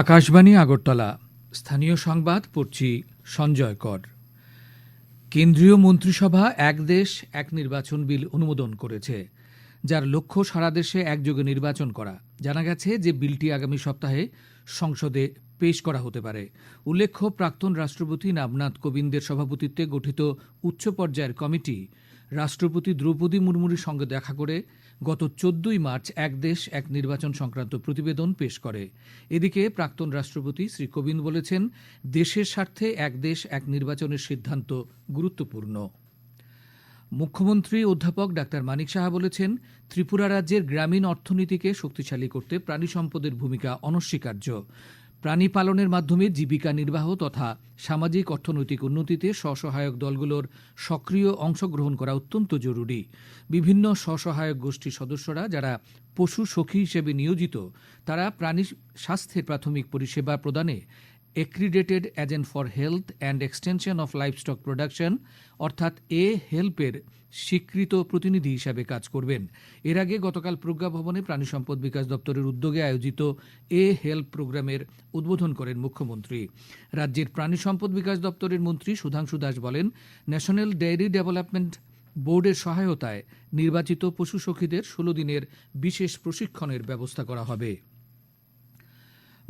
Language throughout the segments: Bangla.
আকাশবাণী আগরতলা। স্থানীয় সংবাদ, পড়ছি সঞ্জয় কর। কেন্দ্রীয় মন্ত্রিসভা, এক দেশ, এক নির্বাচন বিল অনুমোদন করেছে, যার লক্ষ্য সারা দেশে একযোগে নির্বাচন করা। জানা গেছে যে বিলটি আগামী সপ্তাহে সংসদে পেশ করা হতে পারে। উল্লেখ্য, প্রাক্তন রাষ্ট্রপতি রামনাথ কোবিন্দের সভাপতিত্বে গঠিত উচ্চ পর্যায়ের কমিটি রাষ্ট্রপতি দ্রৌপদী মুর্মুর সঙ্গে দেখা করে গত চোদ্দই মার্চ এক দেশ, এক নির্বাচন সংক্রান্ত প্রতিবেদন পেশ করে। এদিকে প্রাক্তন রাষ্ট্রপতি শ্রী কোবিন্দ বলেছেন, দেশের স্বার্থে এক দেশ, এক নির্বাচনের সিদ্ধান্ত গুরুত্বপূর্ণ। মুখ্যমন্ত্রী অধ্যাপক ডাক্তার মানিক সাহা বলেছেন, ত্রিপুরা রাজ্যের গ্রামীণ অর্থনীতিকে শক্তিশালী করতে প্রাণী সম্পদের ভূমিকা অনস্বীকার্য। প্রাণী পালনের মাধ্যমে জীবিকা নির্বাহ তথা সামাজিক অর্থনৈতিক উন্নতিতে স্বসহায়ক দলগুলোর সক্রিয় অংশগ্রহণ করা অত্যন্ত জরুরি। বিভিন্ন স্বসহায়ক গোষ্ঠীর সদস্যরা যারা পশু সখী হিসেবে নিয়োজিত, তারা প্রাণী স্বাস্থ্যের প্রাথমিক পরিষেবা প্রদানে accredited agent for health and extension of livestock production অর্থাৎ এ হেল্পের স্বীকৃত প্রতিনিধি হিসাবে কাজ করবেন। এর আগে গতকাল প্রজ্ঞা ভবনে প্রাণী সম্পদ বিকাশ দপ্তরের উদ্যোগে আয়োজিত এ হেল্প প্রোগ্রামের উদ্বোধন করেন মুখ্যমন্ত্রী। রাজ্যের প্রাণী সম্পদ বিকাশ দপ্তরের মন্ত্রী সুধাংশু দাস বলেন, ন্যাশনাল ডেয়ারি ডেভেলপমেন্ট বোর্ডের সহায়তায় নির্বাচিত পশু সখীদের ষোলো দিনের বিশেষ প্রশিক্ষণের ব্যবস্থা করা হবে।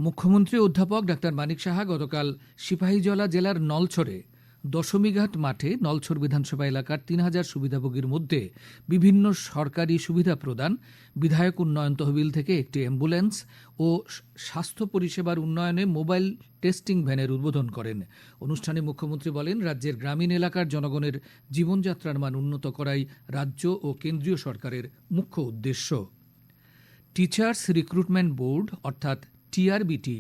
মুখ্যমন্ত্রী অধ্যাপক ডাক্তার মানিক সাহা গতকাল সিপাহীজলা জেলার নলছড়ে দশমীঘাট মাঠে নলছর বিধানসভা এলাকার তিন হাজার সুবিধাভোগীর মধ্যে বিভিন্ন সরকারি সুবিধা প্রদান, বিধায়ক উন্নয়ন তহবিল থেকে একটি অ্যাম্বুলেন্স ও স্বাস্থ্য পরিষেবার উন্নয়নে মোবাইল টেস্টিং ভ্যানের উদ্বোধন করেন। অনুষ্ঠানে মুখ্যমন্ত্রী বলেন, রাজ্যের গ্রামীণ এলাকার জনগণের জীবনযাত্রার মান উন্নত করাই রাজ্য ও কেন্দ্রীয় সরকারের মুখ্য উদ্দেশ্য। টিচার্স রিক্রুটমেন্ট বোর্ড, অর্থাৎ টিআরবিটি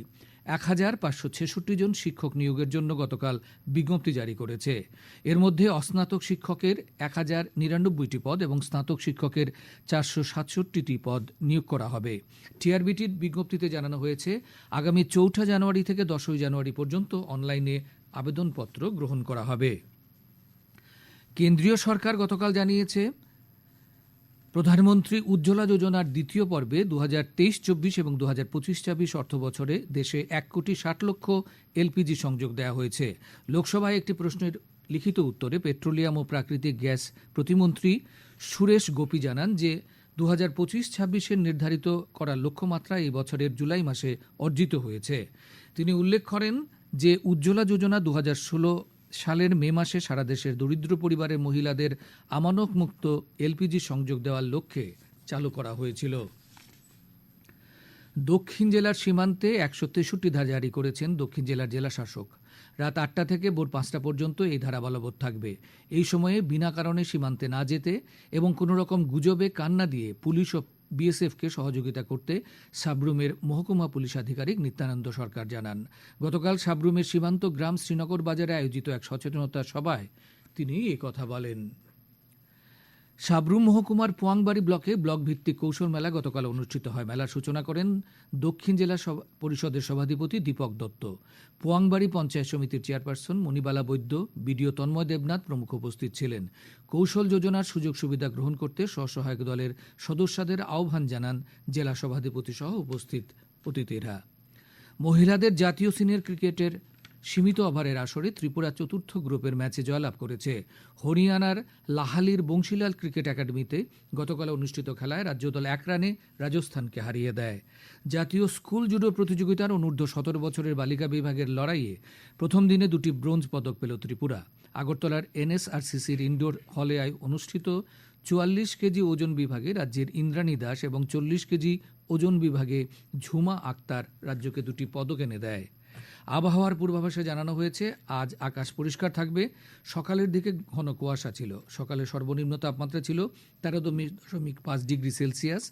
এক হাজার পাঁচশো ছেষট্টি জন শিক্ষক নিয়োগের জন্য গতকাল বিজ্ঞপ্তি জারি করেছে। এর মধ্যে অস্নাতক শিক্ষকের এক হাজার নিরানব্বইটি পদ এবং স্নাতক শিক্ষকের চারশো সাতষট্টিটি পদ নিয়োগ করা হবে। টিআরবিটির বিজ্ঞপ্তিতে জানানো হয়েছে, আগামী চৌঠা জানুয়ারি থেকে দশই জানুয়ারি পর্যন্ত অনলাইনে আবেদনপত্র গ্রহণ করা হবে। কেন্দ্রীয় সরকার গতকাল জানিয়েছে প্রধানমন্ত্রী উজ্জ্বলা যোজনার দ্বিতীয় পর্বে দু হাজার তেইশ, চব্বিশ এবং দু হাজার পঁচিশ, ছাব্বিশ অর্থ বছরে দেশে এক কোটি ষাট লক্ষ এলপিজি সংযোগ দেওয়া হয়েছে। লোকসভায় একটি প্রশ্নের লিখিত উত্তরে পেট্রোলিয়াম ও প্রাকৃতিক গ্যাস প্রতিমন্ত্রী সুরেশ গোপী জানান যে দু হাজার পঁচিশ, ছাব্বিশের নির্ধারিত করা লক্ষ্যমাত্রা এই বছরের জুলাই মাসে অর্জিত হয়েছে। তিনি উল্লেখ করেন যে, উজ্জ্বলা যোজনা দু হাজার ষোলো সালের মে মাসে সারা দেশের দরিদ্র পরিবারের মহিলাদের আমানত মুক্ত এলপিজি সংযোগ দেওয়ার লক্ষ্যে চালু করা হয়েছিল। দক্ষিণ জেলার সীমান্তে একশো তেষট্টি ধারা জারি করেছেন দক্ষিণ জেলার জেলাশাসক রাত আটটা থেকে ভোর পাঁচটা পর্যন্ত এই ধারা বলবৎ থাকবে। এই সময়ে বিনা কারণে সীমান্তে না যেতে এবং কোনো রকম গুজবে কান্না দিয়ে পুলিশ ও বিএসএফকে সহযোগিতা করতে সাবরুমের মহকুমা পুলিশ আধিকারিক নিত্যানন্দ সরকার জানান। গতকাল সাবরুমের সীমান্ত গ্রাম শ্রীনগর বাজারে আয়োজিত এক সচেতনতা সভায় তিনি কথা বলেন। সাবরুম মহকুমার পোয়াংবাড়ি ব্লকে ব্লক ভিত্তিক কৌশল মেলা গতকাল অনুষ্ঠিত হয়। মেলার সূচনা করেন দক্ষিণ জেলা পরিষদের সভাধিপতি দীপক দত্ত। পোয়াংবাড়ি পঞ্চায়েত সমিতির চেয়ারপারসন মণিবালা বৈদ্য, বিডিও তন্ময় দেবনাথ প্রমুখ উপস্থিত ছিলেন। কৌশল যোজনার সুযোগ সুবিধা গ্রহণ করতে স্বসহায়ক দলের সদস্যদের আহ্বান জানান জেলা সভাধিপতি সহ উপস্থিত অতিথিরা। মহিলাদের জাতীয় সিনিয়র ক্রিকেটের সীমিত ওভারের আসরে ত্রিপুরা চতুর্থ গ্রুপের ম্যাচে জয়লাভ করেছে। হরিয়ানার লাহালির বংশীলাল ক্রিকেট একাডেমিতে গতকাল অনুষ্ঠিত খেলায় রাজ্যদল এক রানে রাজস্থানকে হারিয়ে দেয়। জাতীয় স্কুল জুডো প্রতিযোগিতার অনূর্ধ্ব সতেরো বছরের বালিকা বিভাগের লড়াইয়ে প্রথম দিনে দুটি ব্রোঞ্জ পদক পেল ত্রিপুরা। আগরতলার এনএসআরসিসির ইনডোর হলে অনুষ্ঠিত চুয়াল্লিশ কেজি ওজন বিভাগে রাজ্যের ইন্দ্রাণী দাস এবং চল্লিশ কেজি ওজন বিভাগে ঝুমা আক্তার রাজ্যকে দুটি পদক এনে দেয়। আবহাওয়ার পূর্বাভাসে জানানো হয়েছে, আজ আকাশ পরিষ্কার থাকবে। সকালের দিকে ঘন কুয়াশা ছিল। সকালে সর্বনিম্ন তাপমাত্রা ছিল তেরো দশমিক পাঁচ ডিগ্রি সেলসিয়াস।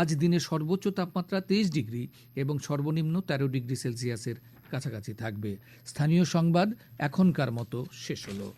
আজ দিনে সর্বোচ্চ তাপমাত্রা তেইশ ডিগ্রি এবং সর্বনিম্ন তেরো ডিগ্রি সেলসিয়াসের কাছাকাছি থাকবে। স্থানীয় সংবাদ এখনকার মতো শেষ হলো।